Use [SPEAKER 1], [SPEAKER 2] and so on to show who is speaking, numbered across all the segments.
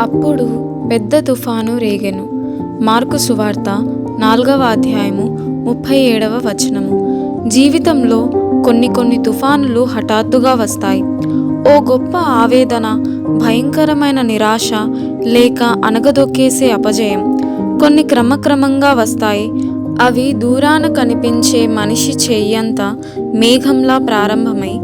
[SPEAKER 1] అప్పుడు పెద్ద తుఫాను రేగెను. మార్కు సువార్త నాలుగవ అధ్యాయము ముప్పై ఏడవ వచనము. జీవితంలో కొన్ని కొన్ని తుఫానులు హఠాత్తుగా వస్తాయి. ఓ గొప్ప ఆవేదన భయంకరమైన నిరాశ లేక అనగదొక్కేసే అపజయం. కొన్ని క్రమక్రమంగా వస్తాయి. అవి దూరాన కనిపించే మనిషి చెయ్యంత మేఘంలా ప్రారంభమై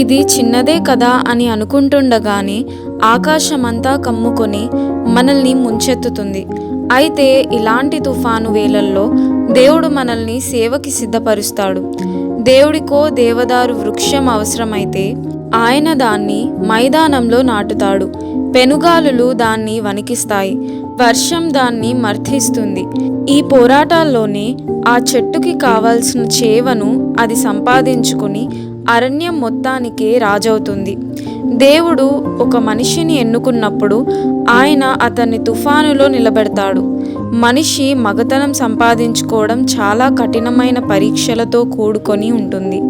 [SPEAKER 1] ఇది చిన్నదే కదా అని అనుకుంటుండగానే ఆకాశమంతా కమ్ముకొని మనల్ని ముంచెత్తుతుంది. అయితే ఇలాంటి తుఫాను వేళల్లో దేవుడు మనల్ని సేవకి సిద్ధపరుస్తాడు. దేవుడికో దేవదారు వృక్షం అవసరమైతే ఆయన దాన్ని మైదానంలో నాటుతాడు. పెనుగాలులు దాన్ని వణికిస్తాయి. వర్షం దాన్ని మర్థిస్తుంది. ఈ పోరాటాల్లోనే ఆ చెట్టుకి కావాల్సిన చేవను అది సంపాదించుకుని అరణ్యం మొత్తానికే రాజవుతుంది. దేవుడు ఒక మనిషిని ఎన్నుకున్నప్పుడు ఆయన అతన్ని తుఫానులో నిలబెడతాడు. మనిషి మగతనం సంపాదించుకోవడం చాలా కఠినమైన పరీక్షలతో కూడుకొని ఉంటుంది.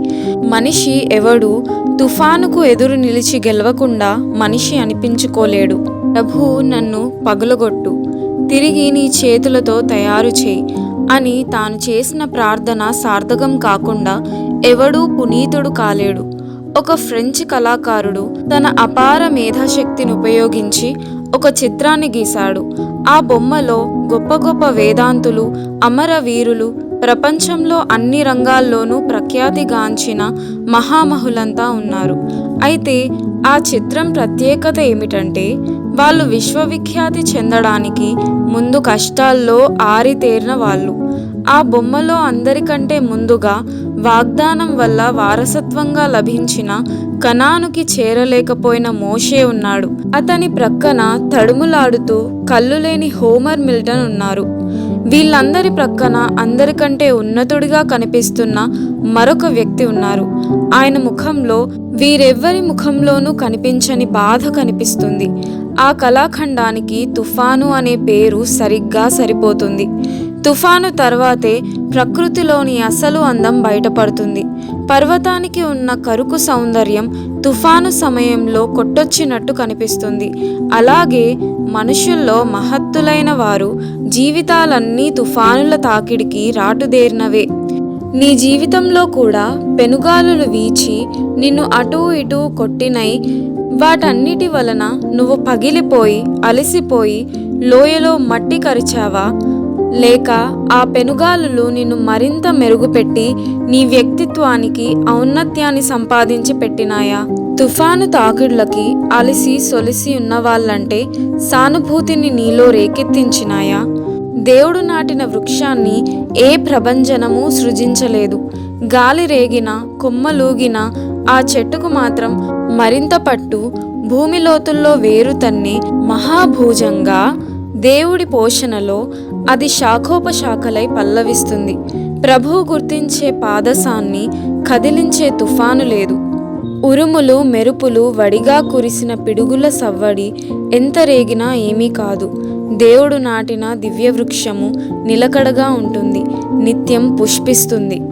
[SPEAKER 1] మనిషి ఎవడు తుఫానుకు ఎదురు నిలిచి గెలవకుండా మనిషి అనిపించుకోలేడు. ప్రభు నన్ను పగులగొట్టు. తిరిగి నీ చేతులతో తయారు చేయి అని తాను చేసిన ప్రార్థన సార్థకం కాకుండా ఎవడూ పునీతుడు కాలేడు. ఒక ఫ్రెంచ్ కళాకారుడు తన అపార మేధాశక్తిని ఉపయోగించి ఒక చిత్రాన్ని గీశాడు. ఆ బొమ్మలో గొప్ప గొప్ప వేదాంతులు అమరవీరులు ప్రపంచంలో అన్ని రంగాల్లోనూ ప్రఖ్యాతిగాంచిన మహామహులంతా ఉన్నారు. అయితే ఆ చిత్రం ప్రత్యేకత ఏమిటంటే వాళ్ళు విశ్వవిఖ్యాతి చెందడానికి ముందు కష్టాల్లో ఆరితేరిన వాళ్ళు. ఆ బొమ్మలో అందరికంటే ముందుగా వాగ్దానం వల్ల వారసత్వంగా లభించిన కణానుకి చేరలేకపోయిన మోషే ఉన్నాడు. అతని ప్రక్కన తడుములాడుతూ కళ్ళు లేని హోమర్ మిల్టన్ ఉన్నారు. వీళ్ళందరి ప్రక్కన అందరికంటే ఉన్నతుడిగా కనిపిస్తున్న మరొక వ్యక్తి ఉన్నారు. ఆయన ముఖంలో వీరెవ్వరి ముఖంలోనూ కనిపించని బాధ కనిపిస్తుంది. ఆ కళాఖండానికి తుఫాను అనే పేరు సరిగ్గా సరిపోతుంది. తుఫాను తర్వాతే ప్రకృతిలోని అసలు అందం బయటపడుతుంది. పర్వతానికి ఉన్న కరుకు సౌందర్యం తుఫాను సమయంలో కొట్టొచ్చినట్టు కనిపిస్తుంది. అలాగే మనుషుల్లో మహత్తులైన వారు జీవితాలన్నీ తుఫానుల తాకిడికి రాటుదేరినవే. నీ జీవితంలో కూడా పెనుగాలులు వీచి నిన్ను అటూ ఇటూ కొట్టినై వాటన్నిటి వలన నువ్వు పగిలిపోయి అలసిపోయి లోయలో మట్టి కరిచావా? లేక ఆ పెనుగాలులు నిన్ను మరింత మెరుగుపెట్టి నీ వ్యక్తిత్వానికి ఔన్నత్యాన్ని సంపాదించి పెట్టినాయా. తుఫాను తాకిడ్లకి అలసి సొలిసి ఉన్నవాళ్ళంటే సానుభూతిని నీలో రేకెత్తించినాయా. దేవుడు నాటిన వృక్షాన్ని ఏ ప్రభంజనము సృజించలేదు. గాలి రేగిన కొమ్మలూగిన ఆ చెట్టుకు మాత్రం మరింత పట్టు భూమి లోతుల్లో వేరు తన్ని మహాభూజంగా దేవుడి పోషణలో అది శాఖోపశాఖలై పల్లవిస్తుంది. ప్రభువు గుర్తించే పాదసాన్ని కదిలించే తుఫాను లేదు. ఉరుములు మెరుపులు వడిగా కురిసిన పిడుగుల సవ్వడి ఎంత రేగినా ఏమీ కాదు. దేవుడు నాటిన దివ్య వృక్షము నిలకడగా ఉంటుంది. నిత్యం పుష్పిస్తుంది.